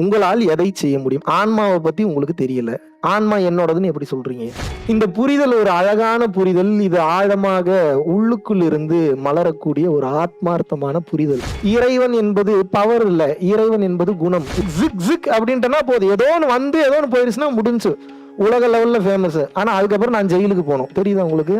உங்களால் எதை செய்ய முடியும்? ஆன்மாவை பத்தி உங்களுக்கு தெரியல. ஆன்மா என்னோடதுன்னு எப்படி சொல்றீங்க? இந்த புரிதல் ஒரு அழகான புரிதல் இது ஆழமாக உள்ளுக்குள் இருந்து மலரக்கூடிய ஒரு ஆத்மார்த்தமான புரிதல். இறைவன் என்பது பவர் இல்ல. இறைவன் என்பது குணம். ஜிக் ஜிக் அப்படின்ட்டுனா போதும். ஏதோ ஒன்று வந்து ஏதோ ஒன்று போயிருச்சுன்னா முடிஞ்சு. உலக லெவல்ல ஃபேமஸ் ஆனா அதுக்கப்புறம் நான் ஜெயிலுக்கு போனோம். தெரியுதா உங்களுக்கு?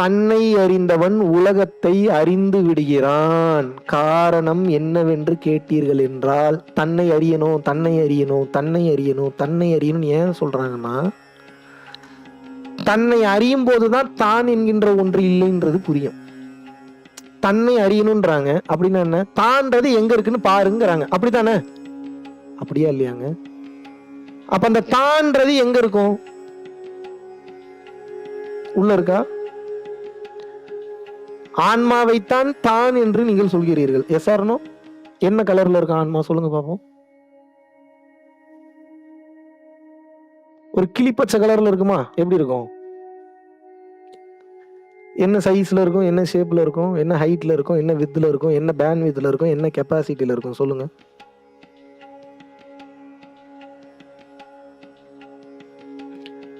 தன்னை அறிந்தவன் உலகத்தை அறிந்து விடுகிறான். காரணம் என்னவென்று கேட்டீர்கள் என்றால் தன்னை அறியணும் தன்னை அறியணும் தன்னை அறியணும் தன்னை அறியணும் ஏன் சொல்றாங்கன்னா தன்னை அறியும் போதுதான் தான் என்கின்ற ஒன்று இல்லைன்றது புரியும். தன்னை அறியணும்ன்றாங்க அப்படின்னா என்ன? தான்றது எங்க இருக்குன்னு பாருங்கிறாங்க. அப்படித்தானே? அப்படியா இல்லையாங்க? அப்ப அந்த தான்றது எங்க இருக்கும்? உள்ள இருக்கா? ஆன்மாவைத்தான் தான் என்று நீங்கள் சொல்கிறீர்கள். எஸ் ஆர்னோ என்ன கலர்ல இருக்க ஆன்மா? சொல்லுங்க பாப்போம். ஒரு கிளிப்பச்சை கலர்ல இருக்குமா? எப்படி இருக்கும்? என்ன சைஸ்ல இருக்கும்? என்ன ஷேப்ல இருக்கும்? என்ன ஹைட்ல இருக்கும்? என்ன வித்துல இருக்கும்? என்ன பேண்ட் வித்துல இருக்கும்? என்ன கெப்பாசிட்டியில இருக்கும்? சொல்லுங்க.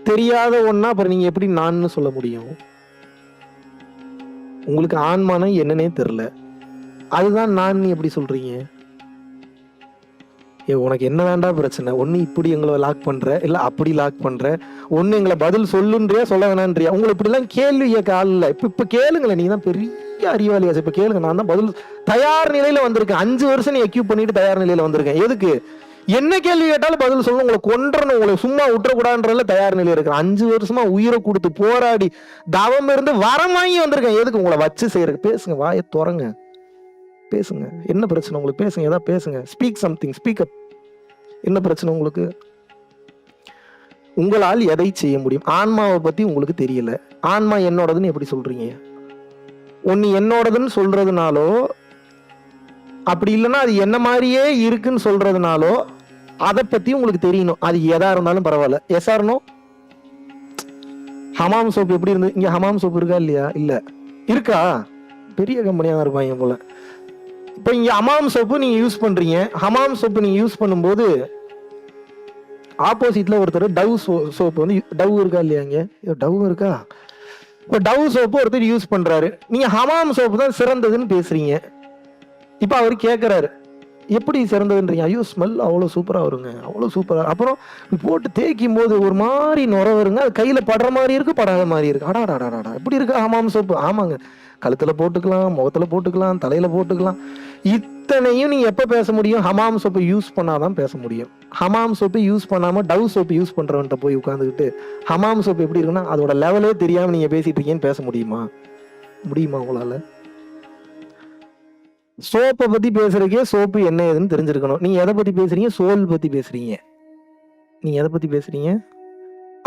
தெரியாத ஒன்னா அப்புறம் நீங்க எப்படி நான் சொல்ல முடியும்? உங்களுக்கு ஆன்மானா என்னன்னே தெரில. அதுதான் நான் எப்படி சொல்றீங்க? ஏ உனக்கு என்ன வேண்டாம் பிரச்சனை? ஒன்று இப்படி எங்களை லாக் பண்ணுற இல்லை அப்படி லாக் பண்ணுற ஒன்று எங்களை பதில் சொல்லுன்றியா சொல்ல வேணான்றியா? உங்களை இப்படிலாம் கேள்வி கேட்க ஆள் இல்லை. இப்போ இப்போ கேளுங்களேன் நீங்க தான் பெரிய அறிவாளியாச்சு இப்போ கேளுங்க. நான் தான் பதில் தயார் நிலையில் வந்திருக்கேன். அஞ்சு வருஷம் நீ எக்யூப் பண்ணிட்டு தயார் நிலையில் வந்திருக்கேன். எதுக்கு? என்ன கேள்வி கேட்டாலும் பதில் சொல்லணும். உங்களை கொன்றணும். உங்களை சும்மா விட்டுறக்கூடாதுன்றதுல தயார் நிலையில் இருக்கிறேன். அஞ்சு வருஷமா உயிரை கொடுத்து போராடி தவம் இருந்து வரம் வாங்கி வந்திருக்கேன். எதுக்கு உங்களை வச்சு செய்யறதுக்கு பேசுங்க. வாயை துறங்க. பேசுங்க. என்ன பிரச்சனை உங்களுக்கு? பேசுங்க. ஏதாவது பேசுங்க. ஸ்பீக் சம்திங் ஸ்பீக் அப் என்ன பிரச்சனை உங்களுக்கு? உங்களால் எதை செய்ய முடியும்? ஆன்மாவை பத்தி உங்களுக்கு தெரியல. ஆன்மா என்னோடதுன்னு எப்படி சொல்றீங்க? ஒன்னு என்னோடதுன்னு சொல்றதுனாலோ அப்படி இல்லைன்னா அது என்ன மாதிரியே இருக்குன்னு சொல்றதுனாலோ அதை பத்தி உங்களுக்கு தெரியணும். அது எதா இருந்தாலும் பரவாயில்ல. எஸ் ஆர்னோ ஹமாம் சோப்பு எப்படி இருந்து இங்க ஹமாம் சோப்பு இருக்கா இல்லையா? இல்ல. இருக்கா? பெரிய கம்பெனியா தான் இருப்பாங்க போல. இப்போ இங்க ஹமாம் சோப்பு நீங்க யூஸ் பண்றீங்க. ஹமாம் சோப்பு நீங்க யூஸ் பண்ணும்போது ஆப்போசிட்ல ஒருத்தர் டவ் சோப்பு வந்து டவ் இருக்கா இல்லையா இங்க? டவ் இருக்கா? இப்போ டவ் சோப்பு ஒருத்தர் யூஸ் பண்றாரு. நீங்க ஹமாம் சோப்பு தான் சிறந்ததுன்னு பேசுறீங்க. இப்போ அவர் கேட்குறாரு எப்படி சிறந்ததுன்றீங்க ஐயோ ஸ்மெல் அவ்வளோ சூப்பராக வருங்க. அவ்வளோ சூப்பராக அப்புறம் போட்டு தேய்க்கும் போது ஒரு மாதிரி நுர வருங்க. அது கையில் படுற மாதிரி இருக்குது படாத மாதிரி இருக்கு. அடாடாடாடா எப்படி இருக்கு? ஆமாம் சோப்பு ஆமாங்க. கழுத்தில் போட்டுக்கலாம் முகத்தில் போட்டுக்கலாம் தலையில் போட்டுக்கலாம். இத்தனையும் நீங்கள் எப்போ பேச முடியும்? ஹமாம் சோப்பை யூஸ் பண்ணாதான் பேச முடியும். ஹமாம் சோப்பு யூஸ் பண்ணாமல் டவ் சோப்பு யூஸ் பண்ணுறவன்ட்ட போய் உட்காந்துக்கிட்டு ஹமாம் சோப்பு எப்படி இருக்குன்னா அதோட லெவலே தெரியாமல் நீங்கள் பேசிகிட்டு இருக்கீங்கன்னு பேச முடியுமா? முடியுமா உங்களால்? சோப்பை பத்தி பேசுறதுக்கே சோப்பு என்ன ஏதுன்னு தெரிஞ்சிருக்கணும். நீங்க எதை பத்தி பேசுறீங்க? சோல் பத்தி பேசுறீங்க. நீங்க எதை பத்தி பேசுறீங்க?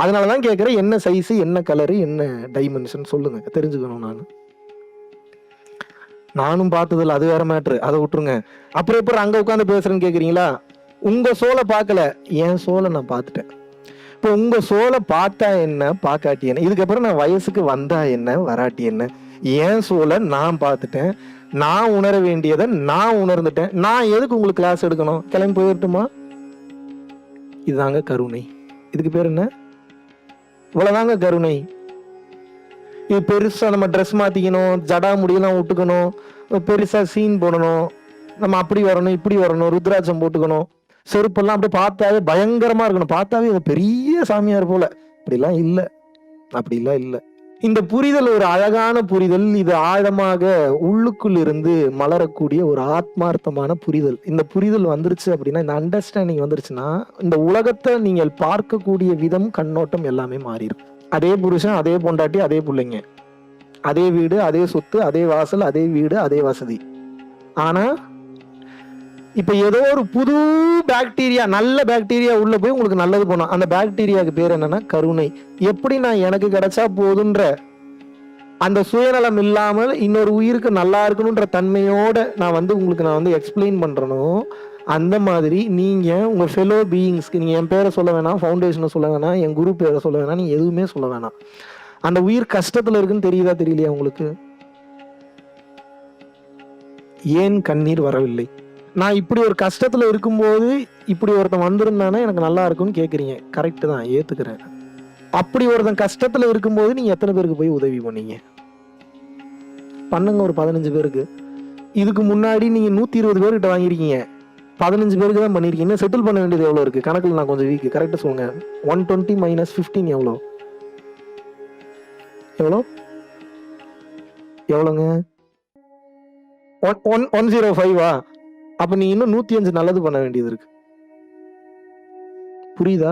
அதனாலதான் கேட்குறேன் என்ன சைஸ் என்ன கலரு என்ன டைமென்ஷன் சொல்லுங்க. தெரிஞ்சுக்கணும் நான். நானும் பார்த்ததில்ல அது வேற மேட்ரு அதை விட்டுருங்க. அப்புறம் எப்படி அங்க உட்காந்து பேசுறேன்னு கேக்குறீங்களா? உங்க சோலை பார்க்கல. என் சோலை நான் பார்த்துட்டேன். இப்போ உங்க சோலை பார்த்தா என்ன பார்க்காட்டி என்ன? இதுக்கப்புறம் நான் வயசுக்கு வந்தா என்ன வராட்டி என்ன? என் சோலை நான் பார்த்துட்டேன்? நான் உணர வேண்டியதை நான் உணர்ந்துட்டேன். நான் எதுக்கு உங்களுக்கு கிளாஸ் எடுக்கணும்? கிளம்பி போயிடட்டுமா? இதுதாங்க கருணை. இதுக்கு பேர் என்ன? இவ்வளோதாங்க கருணை. இது பெருசாக நம்ம ட்ரெஸ் மாற்றிக்கணும் ஜடா முடியெல்லாம் விட்டுக்கணும் பெருசாக சீன் போடணும். நம்ம அப்படி வரணும் இப்படி வரணும் ருத்ராட்சம் போட்டுக்கணும். செருப்பெல்லாம் அப்படியே பார்த்தாவே பயங்கரமாக இருக்கணும். பார்த்தாவே இது பெரிய சாமியார் போல. அப்படிலாம் இல்லை. அப்படிலாம் இல்லை. இந்த புரிதல் ஒரு அழகான புரிதல். இது ஆழமாக உள்ளுக்குள் இருந்து மலரக்கூடிய ஒரு ஆத்மார்த்தமான புரிதல். இந்த புரிதல் வந்துருச்சு அப்படின்னா இந்த அண்டர்ஸ்டாண்டிங் வந்துருச்சுன்னா இந்த உலகத்தை நீங்கள் பார்க்கக்கூடிய விதம் கண்ணோட்டம் எல்லாமே மாறிடும் அதே புருஷன் அதே பொண்டாட்டி அதே பிள்ளைங்க. அதே வீடு அதே சொத்து அதே வாசல் அதே வீடு அதே வசதி. ஆனால் இப்போ ஏதோ ஒரு புது பாக்டீரியா நல்ல பாக்டீரியா உள்ள போய் உங்களுக்கு நல்லது போனோம் அந்த பாக்டீரியாவுக்கு பேர் என்னன்னா கருணை. எப்படி நான் எனக்கு கிடைச்சா போதுன்ற அந்த சுயநலம் இல்லாமல் இன்னொரு உயிருக்கு நல்லா இருக்கணுன்ற தன்மையோட நான் வந்து உங்களுக்கு நான் வந்து எக்ஸ்பிளைன் பண்றனோ அந்த மாதிரி நீங்க உங்க ஃபெலோ பீயிங்ஸ்க்கு நீங்க என் பேரை சொல்ல வேணாம் ஃபவுண்டேஷனை சொல்ல வேணாம் என் குரு பேரை சொல்ல வேணாம் நீ எதுவுமே சொல்ல வேணாம். அந்த உயிர் கஷ்டத்துல இருக்குன்னு தெரியுதா தெரியலையா உங்களுக்கு? ஏன் கண்ணீர் வரவில்லை? நான் இப்படி ஒரு கஷ்டத்துல இருக்கும்போது இப்படி ஒருத்தன் வந்திருந்தானே எனக்கு நல்லா இருக்கும்னு கேக்குறீங்க. கரெக்ட் தான் ஏத்துக்கிறேன். அப்படி ஒருத்தன் கஷ்டத்துல இருக்கும்போது நீங்க எத்தனை பேருக்கு போய் உதவி பண்ணீங்க? பண்ணுங்க ஒரு பதினஞ்சு பேருக்கு. இதுக்கு முன்னாடி நீங்க நூத்தி இருபது பேர்கிட்ட வாங்கியிருக்கீங்க. பதினஞ்சு பேருக்கு தான் பண்ணிருக்கீங்க செட்டில் பண்ண வேண்டியது எவ்வளவு இருக்கு? கணக்குல நான் கொஞ்சம் வீக் கரெக்டா சொல்லுங்க. ஒன் டுவெண்ட்டி மைனஸ் ஃபிஃப்டீன் எவ்வளோ எவ்வளோ எவ்வளோங்க ஒன் ஒன் ஒன் ஜீரோ ஃபைவா அப்ப நீ இன்னும் நூத்தி அஞ்சு நல்லது பண்ண வேண்டியது இருக்கு. புரியுதா?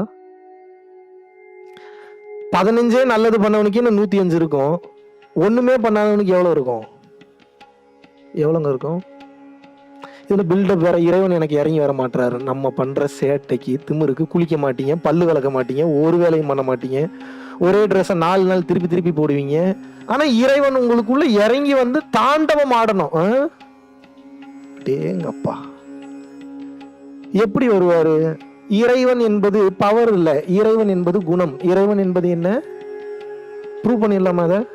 பதினஞ்சே நல்லது பண்ணவனுக்கு இன்னும் நூத்தி அஞ்சு இருக்கும். ஒண்ணுமே பண்ணாதவனுக்கு எவ்வளவு இருக்கும்? எவ்வளோங்க இருக்கும்? இதுல பில்டப் வேற இறைவன் எனக்கு இறங்கி வர மாட்டாரு நம்ம பண்ற சேட்டைக்கு திமிருக்கு குளிக்க மாட்டீங்க பல்லு விளக்க மாட்டீங்க ஒரு வேலையும் பண்ண மாட்டீங்க. ஒரே ட்ரெஸ்ஸை நாலு நாள் திருப்பி திருப்பி போடுவீங்க. ஆனா இறைவன் உங்களுக்குள்ள இறங்கி வந்து தாண்டவம் ஆடணும். ஆ? டேங்கப்பா எப்படி வருவார்? இறைவன் என்பது பவர் இல்லை. இறைவன் என்பது குணம். இறைவன் என்பது என்ன? ப்ரூவ் பண்ணிடலாமா அதை?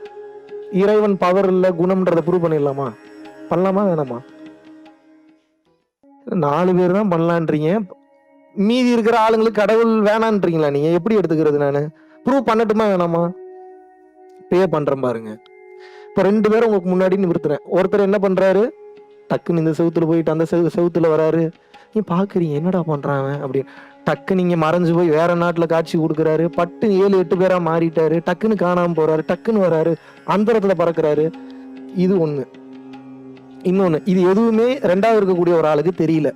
இறைவன் பவர் இல்லை குணம்ன்றத ப்ரூவ் பண்ணிடலாமா? பண்ணலாமா வேணாமா? நாலு பேர் தான் பண்ணலான்றீங்க. மீதி இருக்கிற ஆளுங்களுக்கு கடவுள் வேணான்றீங்களா நீங்க? எப்படி எடுத்துக்கிறது நான்? ப்ரூவ் பண்ணட்டுமா வேணாமா? பே பண்றேன் பாருங்க. இப்போ ரெண்டு பேரும் உங்களுக்கு முன்னாடி நிறுத்துறேன் ஒருத்தர் என்ன பண்றாரு? டக்குன்னு இந்த செவுத்துல போயிட்டு அந்த செவு செவுத்துல வராரு. நீ பாக்குறீங்க என்னடா பண்றாங்க அவன்? அப்படின்னு. டக்கு நீங்க மறைஞ்சு போய் வேற நாட்டுல காட்சி கொடுக்குறாரு. பட்டு ஏழு எட்டு பேரா மாறிட்டாரு. டக்குன்னு காணாம போறாரு. டக்குன்னு வராரு. அந்தரத்துல பறக்குறாரு. இது ஒண்ணு. இன்னொன்னு இது எதுவுமே ரெண்டாவது இருக்கக்கூடிய ஒரு ஆளுக்கு தெரியல.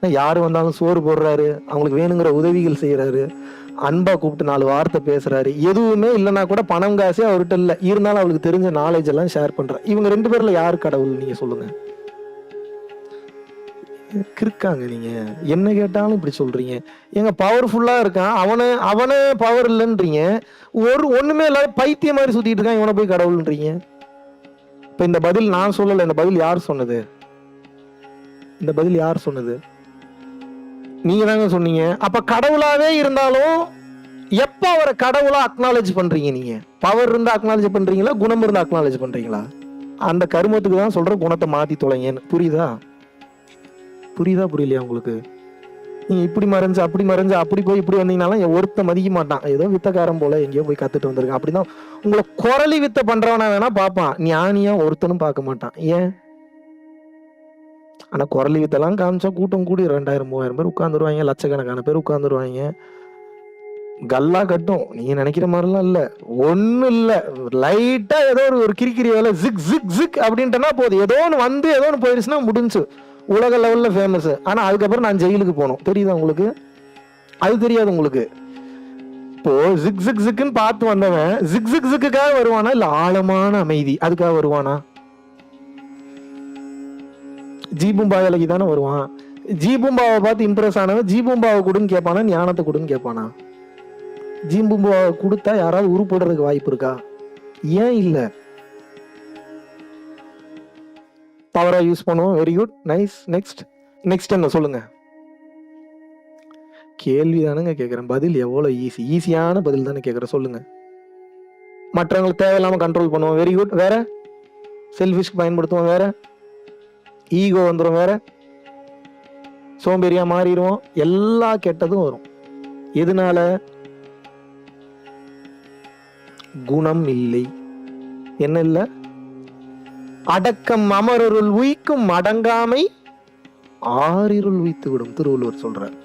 யாரு வந்தாலும் சோறு போடுறாரு. அவங்களுக்கு வேணுங்கிற உதவிகள் செய்யறாரு அன்பா கூப்பிட்டு நாலு வார்த்தை பேசுறாரு. எதுவுமே இல்லைன்னா கூட பணம் காசே அவர்கிட்ட இல்ல. இருந்தாலும் அவளுக்கு தெரிஞ்ச நாலேஜ் எல்லாம் ஷேர் பண்றாரு இவங்க ரெண்டு பேர்ல யாரு கடவுள்? நீங்க சொல்லுங்க. கிறுக்காங்க நீங்க. என்ன கேட்டாலும் இப்படி சொல்றீங்க. எங்க பவர்ஃபுல்லா இருக்கான். அவனை அவனே பவர் இல்லைன்றீங்க. ஒரு ஒண்ணுமே இல்லாத பைத்தியம் மாதிரி சுத்திட்டு இருக்கான். இவனை போய் கடவுள்ன்றீங்க. இப்ப இந்த பதில் நான் சொல்லல. இந்த பதில் யார் சொன்னது? இந்த பதில் யார் சொன்னது? நீங்க தாங்க சொன்னீங்க. அப்ப கடவுளாவே இருந்தாலும் எப்ப அவரை கடவுளா அக்னாலேஜ் பண்றீங்க நீங்க? பவர் இருந்தா அக்னாலேஜ் பண்றீங்களா? குணம் இருந்தா அக்னாலேஜ் பண்றீங்களா? அந்த கருமத்துக்கு தான் சொல்ற குணத்தை மாத்தி தொலைங்கன்னு. புரியுதா? புரியுதா புரியலையா உங்களுக்கு? நீங்க இப்படி மறைஞ்சு அப்படி மறைஞ்சு அப்படி போய் இப்படி வந்தீங்கனாலும் ஒருத்த மதிக்க மாட்டான். ஏதோ வித்தக்காரன் போல எங்கேயோ போய் கத்துட்டு வந்திருக்கான். அப்படிதான் உங்களை குரலி வித்த பண்றவனா வேணா பார்ப்பான். ஞானியா ஒருத்தனும் பார்க்க மாட்டான். ஏன்? ஆனா குரலி வித்தெல்லாம் காமிச்சா கூட்டம் கூடி ரெண்டாயிரம் மூவாயிரம் பேர் உட்காந்துருவாங்க லட்சக்கணக்கான பேர் உட்காந்துருவாங்க கல்லா கட்டும். நீங்க நினைக்கிற மாதிரிலாம் இல்ல. ஒன்னும் இல்ல. லைட்டா ஏதோ ஒரு ஒரு கிரிக்கிரி வேலை. ஜிக் ஜிக் ஜிக் அப்படின்ட்டுனா போதும். ஏதோ ஒன்று வந்து ஏதோ ஒன்று போயிருச்சுன்னா முடிஞ்சு உலக லெவலில் ஃபேமஸ் ஆனால் அதுக்கப்புறம் நான் ஜெயிலுக்கு போகணும் தெரியுதா உங்களுக்கு? அது தெரியாது உங்களுக்கு. இப்போ ஜிக் ஜிக் ஜிக்குன்னு பார்த்து வந்தவன் ஜிக் ஜிக் ஜிக்குக்காக வருவானா? இல்லை ஆழமான அமைதி. அதுக்காக வருவானா? ஜீபும்பா வேலைக்கு தானே வருவான். ஜீபும்பாவை பார்த்து இம்ப்ரெஸ் ஆனவன் ஜீபும்பாவை கொடுன்னு கேட்பானா? ஞானத்தை கொடுன்னு கேட்பானா? ஜீம்பும்பாவை கொடுத்தா யாராவது உருப்படுறதுக்கு வாய்ப்பு இருக்கா? ஏன் இல்லை? பவராக யூஸ் பண்ணுவோம். Very good nice next next என்ன? சொல்லுங்க. கேள்வி தானுங்க கேட்குறேன் பதில் எவ்வளோ ஈஸி ஈஸியான பதில் தானே கேட்குறேன் சொல்லுங்க. மற்றவங்களுக்கு தேவையில்லாமல் கண்ட்ரோல் பண்ணுவோம். வெரி குட் வேற? செல்ஃபிஷ்க்கு பயன்படுத்துவோம். வேற? ஈகோ வந்துடும் வேற? சோம்பேறியாக மாறிடுவோம். எல்லா கெட்டதும் வரும். எதனால? குணம் இல்லை. என்ன இல்லை? அடக்கம் அமரருள் உயிக்கும் அடங்காமை ஆறிருள் உய்த்து விடும் திருவள்ளுவர் சொல்றார்.